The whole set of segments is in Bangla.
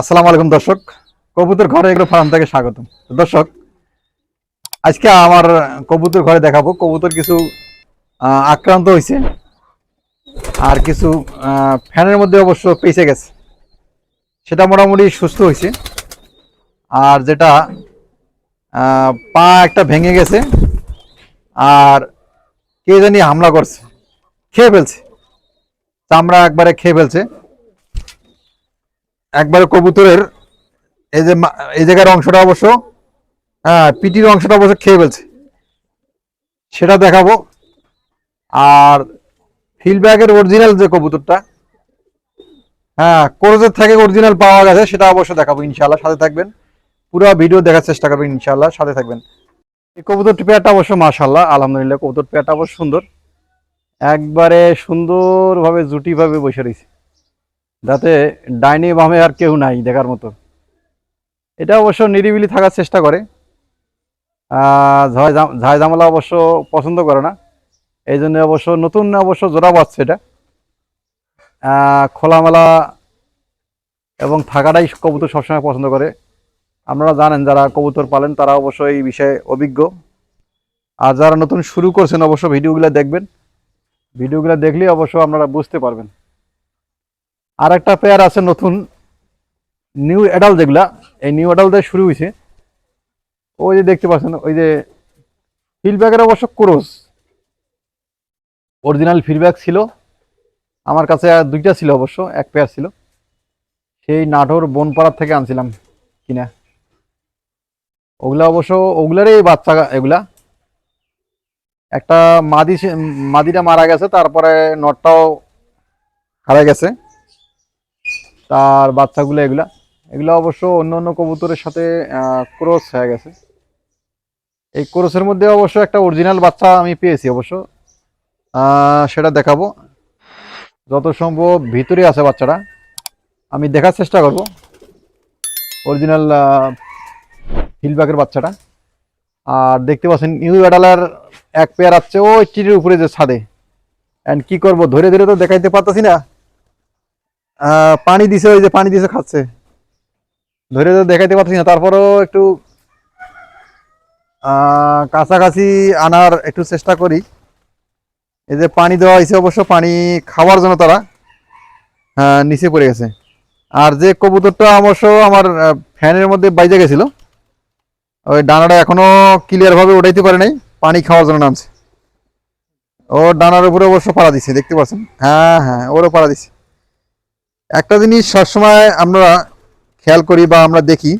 আসসালামু আলাইকুম, দর্শক। কবুতর ঘরে এগুলো ফার্ম থেকে স্বাগতম। দর্শক, আজকে আমার কবুতর ঘরে দেখাবো। কবুতর কিছু আক্রান্ত হয়েছে আর কিছু ফ্যানের মধ্যে অবশ্য পেঁচে গেছে। সেটা মোটামুটি সুস্থ হয়েছে আর যেটা পা একটা ভেঙে গেছে। আর কে জানি হামলা করছে। খেয়ে ফেলছে। চামড়া একবারে খেয়ে ফেলছে। একবারে কবুতরের এই যে এই জায়গার অংশটা অবশ্য হ্যাঁ পিটির অংশটা অবশ্য খেয়ে ফেলছে। সেটা দেখাবো। আর ফিল্ডব্যাগের অরিজিনাল যে কবুতরটা হ্যাঁ কোরজের থেকে অরিজিনাল পাওয়া গেছে, সেটা অবশ্য দেখাবো ইনশাল্লাহ সাথে থাকবেন। পুরো ভিডিও দেখার চেষ্টা করবেন ইনশাল্লাহ সাথে থাকবেন। এই কবুতর পেয়ারটা অবশ্য মাশাল্লাহ আলহামদুলিল্লাহ, কবুতর পেয়ারটা অবশ্য সুন্দর। একবারে সুন্দরভাবে জুটিভাবে বসে রয়েছে। যাতে ডাইনি বামে আর কেউ নাই দেখার মতো। এটা অবশ্য নিরিবিলি থাকার চেষ্টা করে। ঝয় জাম- ঝায় জামালা অবশ্য পছন্দ করে না। এই জন্য অবশ্য নতুন অবশ্য জোড়া বাচ্ছে এটা। খোলামেলা এবং থাকাটাই কবুতর সবসময় পছন্দ করে। আপনারা জানেন, যারা কবুতর পালেন, তারা অবশ্য এই বিষয়ে অভিজ্ঞ। আর যারা নতুন শুরু করছেন, অবশ্য ভিডিওগুলো দেখবেন। ভিডিওগুলো দেখলেই অবশ্য আপনারা বুঝতে পারবেন। আর একটা পেয়ার আছে নতুন নিউ অ্যাডাল যেগুলা, এই নিউ অ্যাডাল দিয়ে শুরু হয়েছে ওই যে দেখতে পাচ্ছেন, ওই যে ফিডব্যাকের অবশ্য ক্রোস অরিজিনাল ফিডব্যাক ছিল। আমার কাছে দুইটা ছিল অবশ্য, এক পেয়ার ছিল। সেই নাটোর বনপাড়ার থেকে আনছিলাম কিনা। ওগুলা অবশ্য, ওগুলারই বাচ্চা এগুলা। একটা মাদি মাদিটা মারা গেছে, তারপরে নটটাও হারা গেছে। তার বাচ্চাগুলো এগুলা, এগুলো অবশ্য অন্য অন্য কবুতরের সাথে ক্রস হয়ে গেছে। এই ক্রসের মধ্যে অবশ্য একটা অরিজিনাল বাচ্চা আমি পেয়েছি অবশ্য। সেটা দেখাবো। যত সম্ভব ভিতরে আছে বাচ্চাটা। আমি দেখার চেষ্টা করব। অরিজিনাল হিলব্যাকের বাচ্চাটা। আর দেখতে পাচ্ছেন নিউ অ্যাডালার এক পেয়ার আছে, ওই টিরের উপরে যে ছাদে। অ্যান্ড কি করব ধরে ধরে তো দেখাইতে পারতেছি না। পানি দিছে, ওই যে পানি দিছে, খাচ্ছে। ধরে তো দেখাইতে পারছি না, তারপরেও একটু কাছাকাছি আনার একটু চেষ্টা করি। এই যে পানি দেওয়া হয়েছে, অবশ্য পানি খাওয়ার জন্য তারা নিচে পড়ে গেছে। আর যে কবুতরটা অবশ্য আমার ফ্যানের মধ্যে বাইজে গেছিল, ওই ডানাটা এখনও ক্লিয়ারভাবে উঠাইতে পারে নাই, পানি খাওয়ার জন্য নামছে। ও ডানার উপরে অবশ্য পাড়া দিছে, দেখতে পাচ্ছেন? হ্যাঁ হ্যাঁ ওরও পাড়া দিছে। একটা জিনিস সবসময় আমরা খেয়াল করি বা আমরা দেখি,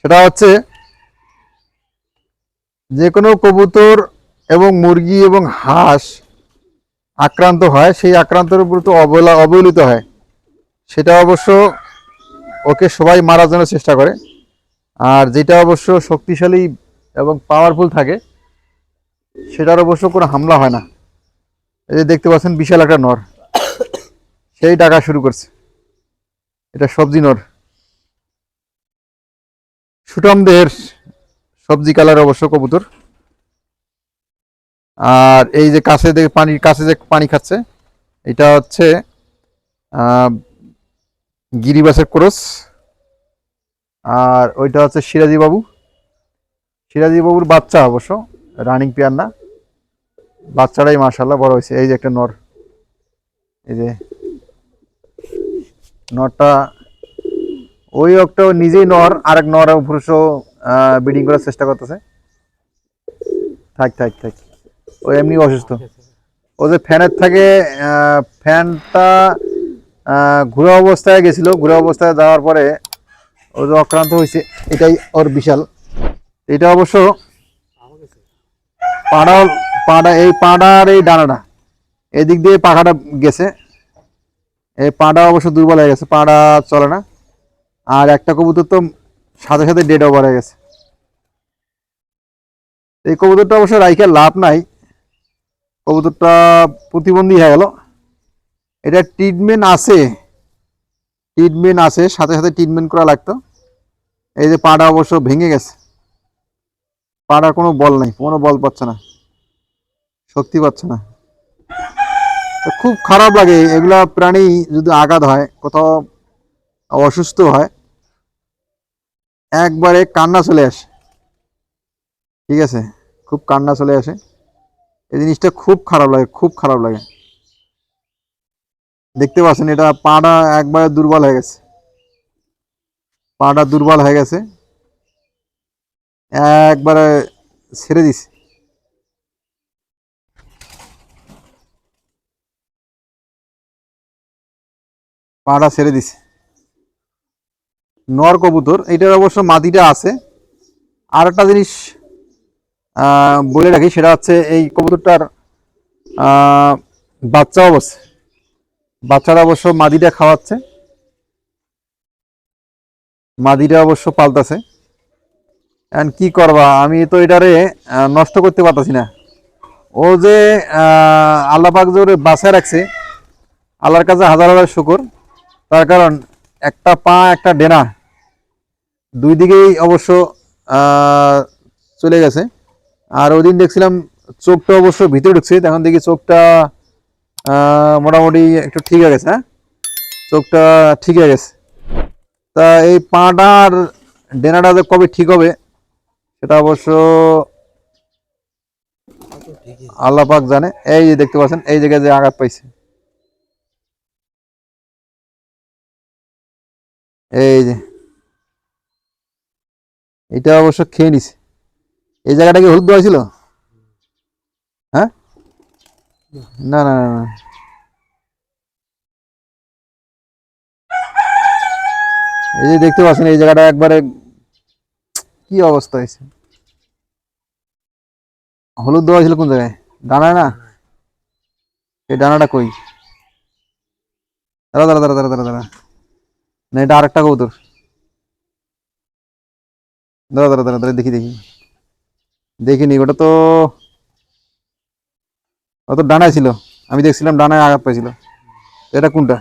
সেটা হচ্ছে যে কোনো কবুতর এবং মুরগি এবং হাঁস আক্রান্ত হয়, সেই আক্রান্তের উপর তো অবহেলা অবহেলিত হয়। সেটা অবশ্য ওকে সবাই মারার জন্য চেষ্টা করে। আর যেটা অবশ্য শক্তিশালী এবং পাওয়ারফুল থাকে, সেটার অবশ্য কোনো হামলা হয় না। এই যে দেখতে পাচ্ছেন বিশাল একটা নর। সেই ডাকা শুরু করছে। এটা সবজি নর। সুটম দেহের সবজি কালার অবশ্য কবুতর। আর এই যে কাছে দেখে পানির কাছে যে পানি খাচ্ছে, এটা হচ্ছে গিরিবাসের ক্রস। আর ওইটা হচ্ছে সিরাজি বাবু। সিরাজি বাবুর বাচ্চা অবশ্য, রানিং পেয়ার না বাচ্চাটাই মাশাল্লাহ বড় হয়েছে। এই যে একটা নর। এই যে নরটা ওই একটা নিজেই নর, আরেক নর পুরুষও ব্রিডিং করার চেষ্টা করতেছে। থাক থাক থাক। ও এমনি অসুস্থ। ও যে ফ্যানের থেকে ফ্যানটা ঘুরা অবস্থায় গেছিল। ঘুরা অবস্থায় যাওয়ার পরে ও যে অক্রান্ত হয়েছে, এটাই ওর বিশাল। এটা অবশ্য পাড়া পাড়া, এই পাড়ার এই ডানাটা। এদিক দিয়ে পাখাটা গেছে। এই পাড়া অবশ্য দুর্বল হয়ে গেছে, পাড়া চলে না। আর একটা কবুতর তো সাথে সাথে ডেড ওভার হয়ে গেছে। এই কবুতরটা অবশ্য রাইখে লাভ নাই। কবুতরটা প্রতিবন্ধী হয়ে গেল। এটা ট্রিটমেন্ট আছে। ট্রিটমেন্ট আছে, সাথে সাথে ট্রিটমেন্ট করা লাগতো। এই যে পাটা অবশ্য ভেঙে গেছে। পাড়ার কোনো বল নাই, কোনো বল পাচ্ছে না। শক্তি পাচ্ছে না। খুব খারাপ লাগে, এগুলা প্রাণী যদি আঘাত হয়, কোথাও অসুস্থ হয়, একবারে কান্না চলে আসে। ঠিক আছে? খুব কান্না চলে আসে। এই জিনিসটা খুব খারাপ লাগে, খুব খারাপ লাগে। দেখতে পাচ্ছেন, এটা পাটা একবারে দুর্বল হয়ে গেছে। পাটা দুর্বল হয়ে গেছে। একবারে ছেড়ে দিছে। পাটা ছেড়ে দিছে। নর কবুতর এটার অবশ্য মাদিটা আছে। আর একটা জিনিস বলে রাখি সেটা হচ্ছে এই কবুতরটার বাচ্চা অবশ্য বাচ্চারা অবশ্য মাদিটা খাওয়াচ্ছে। মাদিটা অবশ্য পাল্টাছে এখন কি করবা? আমি তো এটারে নষ্ট করতে পারতাছি না। ও যে আহ, আল্লাহ পাক যে বাসায় রাখছে আল্লাহর কাছে হাজার হাজার শুকর। তার কারণ একটা পা, একটা ডেনা দুই দিকেই অবশ্য চলে গেছে। আর ওই দিন দেখছিলাম চোখটা অবশ্য ভিতরে ঢুকছে তখন দেখি চোখটা মোটামুটি একটু ঠিক হয়ে গেছে হ্যাঁ? চোখটা ঠিক হয়ে গেছে। তা এই পাটা আর ডেনাটা যে কবে ঠিক হবে, সেটা অবশ্য আল্লাহ পাক জানে। এই যে দেখতে পাচ্ছেন, এই জায়গায় যে আঘাত পাইছে। এই যে। এটা অবশ্য খেয়ে নিছে। এই জায়গাটা কি হলুদ দেওয়া ছিল? হ্যাঁ? না না এই যে দেখতে পাচ্ছেন, এই জায়গাটা একবারে কি অবস্থা হয়েছে? হলুদ দেওয়া ছিল কোন জায়গায়? ডানায় না? এই ডানাটা কই? দাঁড়া দাঁড়া দাঁড়া এটা আরেকটা কবুতর। দাঁড়া দাঁড়া দাঁড়া দেখি দেখি। দেখিনি ওটা তো ও তো ডানায় ছিল। আমি দেখছিলাম ডানায় আঘাত পাইছিল। এটা কোনটা?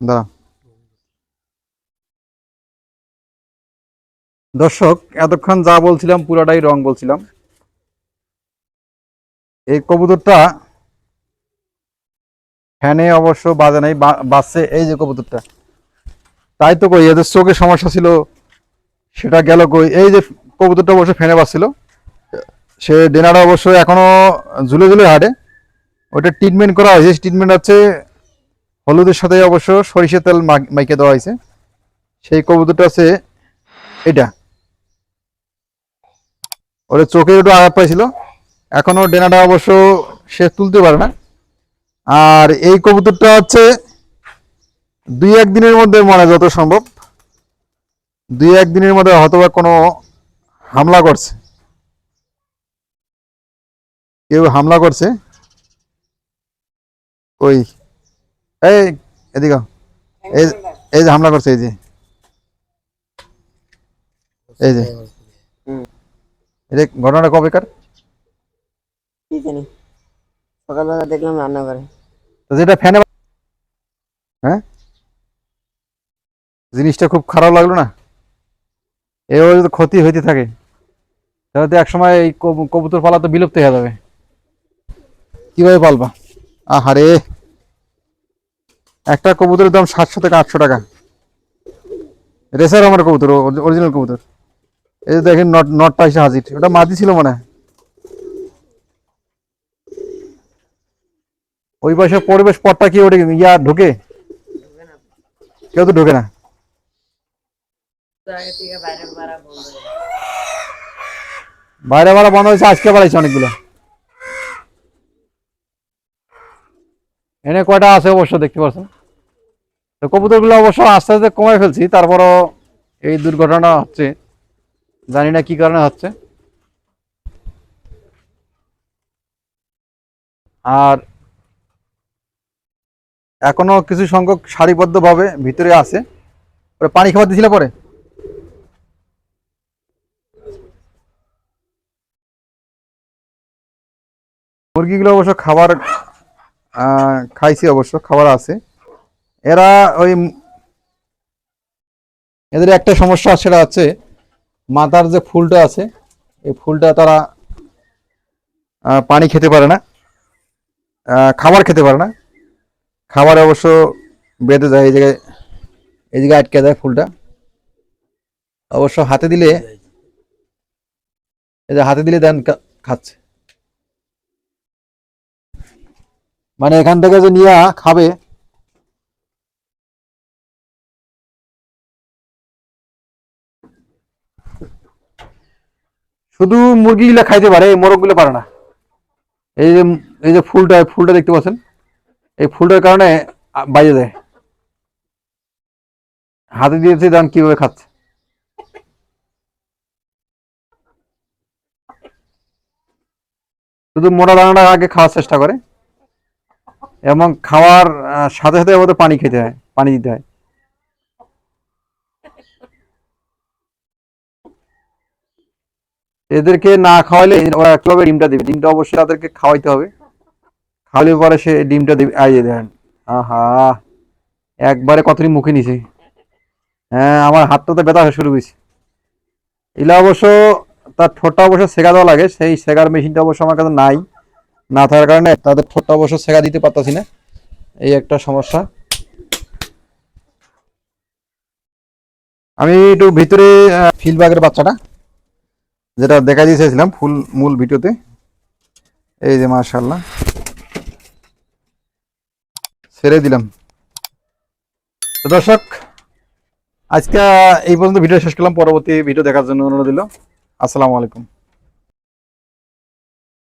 দাঁড়া। দর্শক, এতক্ষণ যা বলছিলাম পুরাটাই রং বলছিলাম। এই কবুতরটা ফ্যানে অবশ্য বাজে নাই, বা- বাজছে এই যে কবুতরটা। তাই তো কই, এদের চোখে সমস্যা ছিল, সেটা গেল কই? এই যে কবুতরটা অবশ্য ফ্যানে বাজছিল। সে ডেনারটা অবশ্য এখনও ঝুলে ঝুলে হাঁটে। ওটা ট্রিটমেন্ট করা হয়েছে। ট্রিটমেন্ট হচ্ছে হলুদের সাথে অবশ্য সরিষার তেল মাইকে দেওয়া হয়েছে। সেই কবুতরটা আছে এটা ওটা চোখে একটু আঘাত পাইছিল। এখনও ডেনাটা অবশ্য সে তুলতে পারে না। আর এই কবুতরটা হচ্ছে দুই এক দিনের মধ্যে মনে যত সম্ভব। দুই এক দিনের মধ্যে হয়তো বা কোনো হামলা করছে। কেউ হামলা করছে। ওই এই এদিকে এই যে হামলা করছে এই যে। এই যে। এটা ঘটনাটা কবেকার হ্যাঁ? জিনিসটা খুব খারাপ লাগল না? এভাবে যদি ক্ষতি হইতে থাকে, তাহলে তো একসময় এই কবুতর পালা তো বিলুপ্ত হয়ে যাবে। কীভাবে পালবা? আহারে! একটা কবুতরের দাম সাতশো থেকে আটশো টাকা। রেসার আমার কবুতর অরিজিনাল কবুতর। এই দেখেন নট নটটা এসে হাজির। ওটা মাদি ছিল মনে হয়। ওই পাশে পরিবেশ পটটা কি ওটা ইয়া ঢোকে? কেউ তো ঢোকে না। বাইরে বাড়া বন্ধ হয়েছে, আজকে বাড়াইছে অনেকগুলো। এনে কয়টা আছে অবশ্য দেখতে পাচ্ছেন তো কবুতরগুলো অবশ্য আস্তে আস্তে কমে ফেলছি, তারপরও এই দুর্ঘটনা হচ্ছে। জানি না কি কারণে হচ্ছে। আর এখনও কিছু সংখ্যক সারিবদ্ধভাবে ভিতরে আছে। পানি খাবার দিয়েছিল পরে? মুরগিগুলো অবশ্য খাবার খাইছি অবশ্য, খাবার আছে। এরা ওই এদের একটা সমস্যা সেটা হচ্ছে, মাথার যে ফুলটা আছে, এই ফুলটা তারা পানি খেতে পারে না খাবার খেতে পারে না। খাবার অবশ্য বেঁধে যায়, এই জায়গায় এই জায়গায় আটকে দেয় ফুলটা। অবশ্য হাতে দিলে এই যে হাতে দিলে দেন খাচ্ছে। মানে এখান থেকে যে নিয়ে খাবে শুধু মুরগিগুলা খাইতে পারে, এই মোরগগুলো পারে না। এই যে এই যে ফুলটা ফুলটা দেখতে পাচ্ছেন? এই ফুলটার কারণে বাইরে দেয়। হাতে দিয়েছে দেন কীভাবে খাচ্ছে? শুধু মোটা দানাটা আগে খাওয়ার চেষ্টা করে, এবং খাওয়ার সাথে সাথে ওদের পানি খেতে হয়, পানি দিতে হয়। এদেরকে না খাওয়ালে ওরা কীভাবে ডিমটা দেবে? ডিমটা অবশ্যই তাদেরকে খাওয়াইতে হবে। খাওয়ালে পরে সে ডিমটা দেবে আইয়ে দেন আহা, একবারে কতটি মুখে নিছে। হ্যাঁ আমার হাতটা তো ব্যথা শুরু হয়েছে এগুলা অবশ্য তার ঠোঁটটা অবশ্য সেকা দেওয়া লাগে, সেই সেকার মেশিনটা অবশ্য আমার কাছে নাই। না থাকার কারণে তাদের ঠোঁটটা অবশ্য সেকা দিতে পারতাছি না। এই একটা সমস্যা। আমি একটু ভিতরে ফিলবাগের বাচ্চাটা, যেটা দেখা দিয়েছিলাম, ফুল, মূল ভিডিওতে। এই যে মাশাল্লাহ ছেড়ে দিলাম। দর্শক, আজকে এই পর্যন্ত ভিডিও শেষ করলাম। পরবর্তী ভিডিও দেখার জন্য অনুরোধ দিল আসসালামু আলাইকুম।